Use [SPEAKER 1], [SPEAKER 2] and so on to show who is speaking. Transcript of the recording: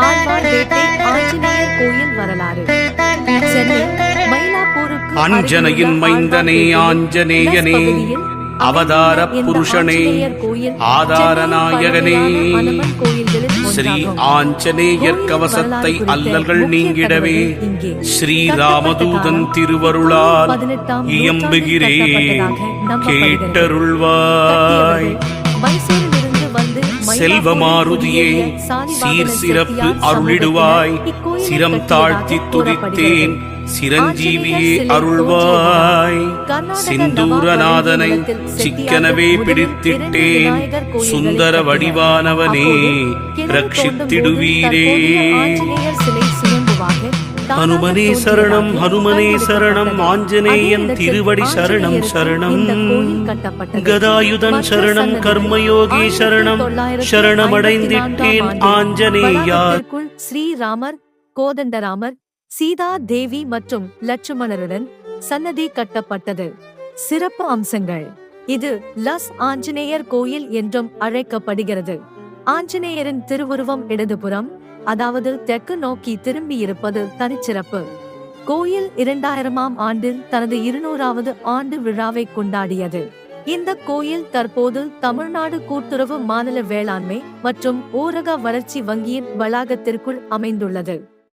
[SPEAKER 1] ஆழ்வார்பேட்டை ஆஞ்சநேயர் கோயில் வரலாறு சென்னை மயிலாப்பூருக்கு
[SPEAKER 2] அஞ்சனையின் மைந்தனே ஆஞ்சநேயனே அவதார புருஷனே ஆதார நாயகனே ஸ்ரீ. ஆஞ்சநேயர் கவசத்தை அல்லல்கள் நீங்கிடவே. ஸ்ரீ ராமதூதன் திருவருளால் இயம்புகிறேன். கேட்டருள்வாய் செல்வமாருதியே சீர் சிறப்பு அருளிடுவாய் சிரம் தாழ்த்தி துதித்தேன். சிரஞ்சீவியே அருள்வாய் சிந்தூரநாதனை சிக்கனவே பிடித்திட்டேன் சுந்தர. வடிவானவனே ரட்சித்திடுவீரே ஹனுமனே சரணம் ஹனுமனே சரணம். ஆஞ்சநேயன் திருவடி சரணம் சரணம். கதாயுதன் சரணம் கர்மயோகி சரணம்.
[SPEAKER 1] 1954
[SPEAKER 2] சரணமடைந்திட்டேன் ஆஞ்சநேயா
[SPEAKER 1] ஸ்ரீராமர் கோதண்டராமர் சீதா தேவி மற்றும் லட்சுமணருடன் சன்னதி கட்டப்பட்டது. சிறப்பு அம்சங்கள். இது லஸ் ஆஞ்சநேயர் கோயில் என்றும் அழைக்கப்படுகிறது. ஆஞ்சநேயரின் திருவுருவம் இடதுபுறம் அதாவது தெற்கு நோக்கி திரும்பியிருப்பது தனிச்சிறப்பு. கோயில் இரண்டாயிரமாம் ஆண்டில் தனது இருநூறாவது ஆண்டு விழாவை கொண்டாடியது. இந்த கோயில் தற்போது தமிழ்நாடு கூட்டுறவு மாநில வேளாண்மை மற்றும் ஊரக வளர்ச்சி வங்கியின் வளாகத்திற்குள் அமைந்துள்ளது.